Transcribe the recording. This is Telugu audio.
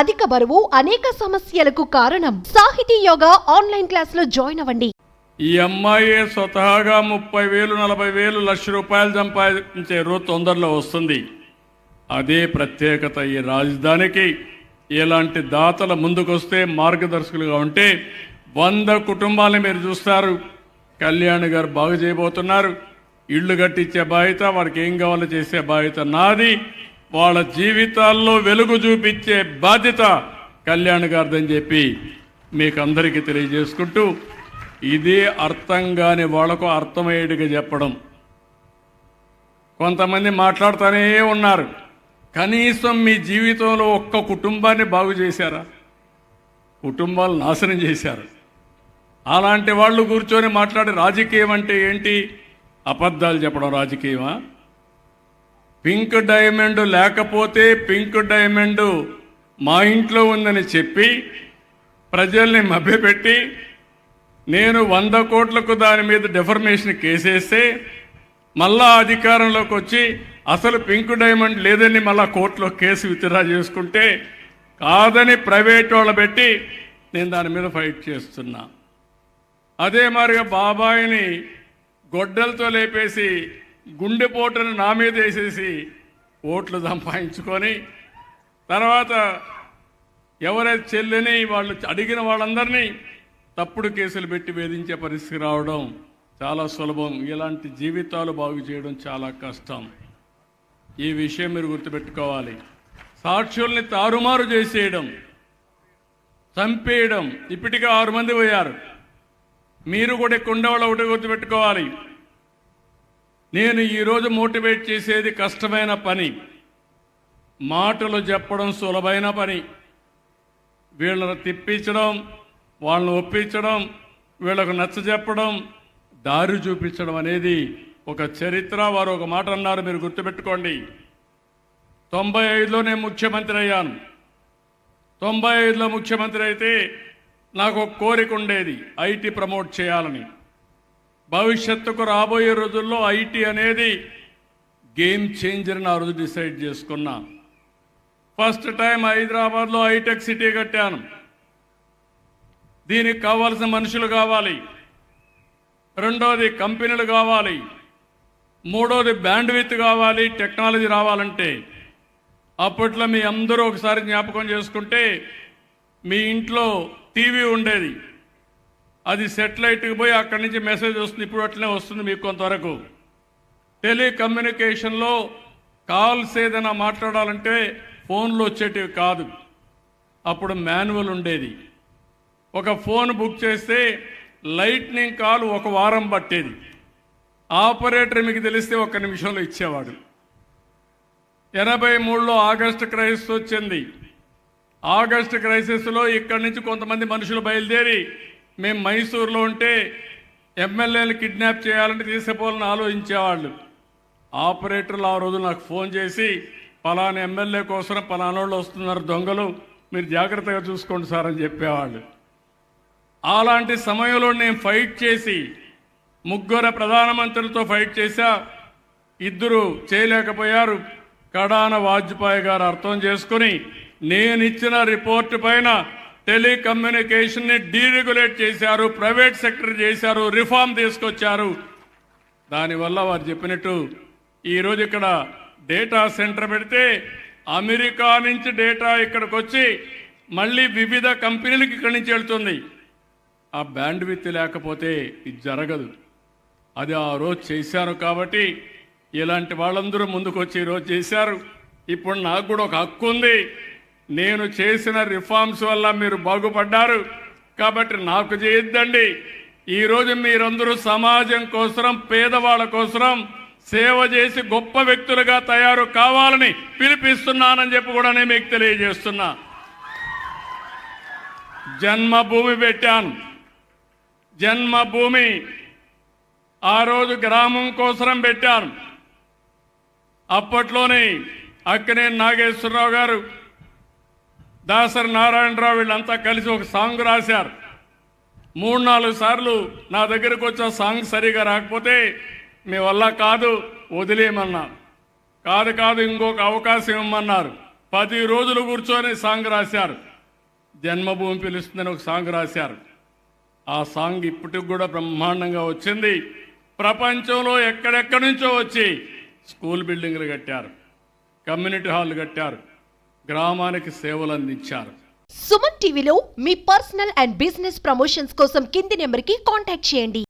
అధిక బరువు అనేక సమస్యలకు కారణం. సాహితీ యోగా ఆన్లైన్ క్లాసులో జాయిన్ అవ్వండి. ఈ అమ్మాయి స్వతహాగా ముప్పై వేలు నలభై వేలు లక్ష రూపాయలు సంపాదించే రోజు తొందరలో వస్తుంది. అదే ప్రత్యేకత ఈ రాజధానికి. ఇలాంటి దాతల ముందుకొస్తే మార్గదర్శకులుగా ఉంటే వంద కుటుంబాలను మీరు చూస్తారు. కళ్యాణ్ గారు బాగు చేయబోతున్నారు. ఇళ్ళు కట్టించే బాధ్యత వాడికి ఏం కావాలో చేసే బాధ్యత నాది. వాళ్ళ జీవితాల్లో వెలుగు చూపించే బాధ్యత కళ్యాణ్ గారిదని చెప్పి మీకు అందరికీ తెలియజేసుకుంటూ ఇదే అర్థం కాని వాళ్ళకు అర్థమయ్యేట్టుగా చెప్పడం. కొంతమంది మాట్లాడుతూనే ఉన్నారు. కనీసం మీ జీవితంలో ఒక్క కుటుంబాన్ని బాగు చేశారా? కుటుంబాలు నాశనం చేశారు. అలాంటి వాళ్ళు కూర్చొని మాట్లాడే రాజకీయం అంటే ఏంటి? అబద్ధాలు చెప్పడం రాజకీయమా? పింక్ డైమండ్ లేకపోతే పింక్ డైమండ్ మా ఇంట్లో ఉందని చెప్పి ప్రజల్ని మభ్యపెట్టి నేను వంద కోట్లకు దాని మీద డెఫర్మేషన్ కేసేస్తే మళ్ళా అధికారంలోకి వచ్చి అసలు పింక్ డైమండ్ లేదని మళ్ళా కోర్టులో కేసు విత్డ్రా చేసుకుంటే కాదని ప్రైవేట్ వాళ్ళు పెట్టి నేను దాని మీద ఫైట్ చేస్తున్నా. అదే మరిగా బాబాయిని గొడ్డలతో లేపేసి గుండెపోటును నా మీద వేసేసి ఓట్లు సంపాదించుకొని తర్వాత ఎవరైతే చెల్లిని వాళ్ళు అడిగిన వాళ్ళందరినీ తప్పుడు కేసులు పెట్టి వేధించే పరిస్థితి రావడం చాలా సులభం. ఇలాంటి జీవితాలు బాగు చేయడం చాలా కష్టం. ఈ విషయం మీరు గుర్తుపెట్టుకోవాలి. సాక్షుల్ని తారుమారు చేసేయడం చంపేయడం. ఇప్పటికే ఆరు మంది పోయారు. మీరు కూడా ఇక్కడ ఉండేవాళ్ళు ఒకటి గుర్తుపెట్టుకోవాలి. నేను ఈరోజు మోటివేట్ చేసేది కష్టమైన పని. మాటలు చెప్పడం సులభమైన పని. వీళ్ళని తిప్పించడం వాళ్ళని ఒప్పించడం వీళ్ళకు నచ్చ చెప్పడం దారి చూపించడం అనేది ఒక చరిత్ర. వారు ఒక మాట అన్నారు మీరు గుర్తుపెట్టుకోండి. తొంభై ఐదులో నేను ముఖ్యమంత్రి అయ్యాను. తొంభై ఐదులో ముఖ్యమంత్రి అయితే నాకు ఒక కోరిక ఉండేది ఐటీ ప్రమోట్ చేయాలని. భవిష్యత్తుకు రాబోయే రోజుల్లో ఐటీ అనేది గేమ్ చేంజర్ అని ఆ రోజు డిసైడ్ చేసుకున్నా. ఫస్ట్ టైం హైదరాబాద్లో హైటెక్ సిటీ కట్టాను. దీనికి కావాల్సిన మనుషులు కావాలి. రెండోది కంపెనీలు కావాలి. మూడోది బ్యాండ్ విత్ కావాలి టెక్నాలజీ రావాలంటే. అప్పట్లో మీ అందరూ ఒకసారి జ్ఞాపకం చేసుకుంటే మీ ఇంట్లో టీవీ ఉండేది. అది సెటిలైట్కి పోయి అక్కడి నుంచి మెసేజ్ వస్తుంది. ఇప్పుడు అట్లనే వస్తుంది మీకు కొంతవరకు. టెలికమ్యూనికేషన్లో కాల్స్ ఏదైనా మాట్లాడాలంటే ఫోన్లో వచ్చేటివి కాదు. అప్పుడు మాన్యువల్ ఉండేది. ఒక ఫోన్ బుక్ చేస్తే లైట్నింగ్ కాల్ ఒక వారం పట్టేది. ఆపరేటర్ మీకు తెలిస్తే ఒక నిమిషంలో ఇచ్చేవాడు. ఎనభై మూడులో ఆగస్టు క్రైసిస్ వచ్చింది. ఆగస్టు క్రైసిస్లో ఇక్కడి నుంచి కొంతమంది మనుషులు బయలుదేరి మేము మైసూర్లో ఉంటే ఎమ్మెల్యేలు కిడ్నాప్ చేయాలంటే తీసుకుపోవాలని ఆలోచించేవాళ్ళు. ఆపరేటర్లు ఆ రోజు నాకు ఫోన్ చేసి పలానా ఎమ్మెల్యే కోసం పలానోళ్ళు వస్తున్నారు దొంగలు మీరు జాగ్రత్తగా చూసుకోండి సార్ అని చెప్పేవాళ్ళు. అలాంటి సమయంలో నేను ఫైట్ చేసి ముగ్గురు ప్రధానమంత్రులతో ఫైట్ చేశా. ఇద్దరు చేయలేకపోయారు. కడాన వాజ్పేయి గారు అర్థం చేసుకుని నేను ఇచ్చిన రిపోర్ట్ పైన టెలికమ్యూనికేషన్ని డీరెగ్యులేట్ చేశారు ప్రైవేట్ సెక్టర్ చేశారు రిఫార్మ్ తీసుకొచ్చారు. దానివల్ల వారు చెప్పినట్టు ఈరోజు ఇక్కడ డేటా సెంటర్ పెడితే అమెరికా నుంచి డేటా ఇక్కడికి వచ్చి మళ్ళీ వివిధ కంపెనీలకు ఇక్కడి నుంచి వెళ్తుంది. ఆ బ్యాండ్ విత్ లేకపోతే ఇది జరగదు. అది ఆ రోజు చేశారు కాబట్టి ఇలాంటి వాళ్ళందరూ ముందుకు వచ్చి ఈరోజు చేశారు. ఇప్పుడు నాకు కూడా ఒక హక్కు ఉంది. నేను చేసిన రిఫార్మ్స్ వల్ల మీరు బాగుపడ్డారు. కాబట్టి నాకు చేయొద్దండి ఈరోజు మీరందరూ సమాజం కోసం పేదవాళ్ళ కోసం సేవ చేసి గొప్ప వ్యక్తులుగా తయారు కావాలని పిలిపిస్తున్నానని చెప్పి కూడా నేను మీకు తెలియజేస్తున్నా. జన్మభూమి పెట్టాను. జన్మభూమి ఆ రోజు గ్రామం కోసం పెట్టాను. అప్పట్లోనే అక్కనే నాగేశ్వరరావు గారు దాసరి నారాయణరావు వీళ్ళంతా కలిసి ఒక సాంగ్ రాశారు. మూడు నాలుగు సార్లు నా దగ్గరకు వచ్చే సాంగ్ సరిగా రాకపోతే మీ వల్ల కాదు వదిలేయమన్నారు. కాదు కాదు ఇంకొక అవకాశం ఇవ్వమన్నారు. పది రోజులు కూర్చొని సాంగ్ రాశారు. జన్మభూమి పిలుస్తుందని ఒక సాంగ్ రాశారు. ఆ సాంగ్ ఇప్పటికి కూడా బ్రహ్మాండంగా వచ్చింది. ప్రపంచంలో ఎక్కడెక్కడి నుంచో వచ్చి స్కూల్ బిల్డింగ్లు కట్టారు. కమ్యూనిటీ హాల్ కట్టారు. గ్రామానికి సేవలు అందించారు. సుమన్ టీవీలో మీ పర్సనల్ అండ్ బిజినెస్ ప్రమోషన్స్ కోసం కింది నెంబర్కి కాంటాక్ట్ చేయండి.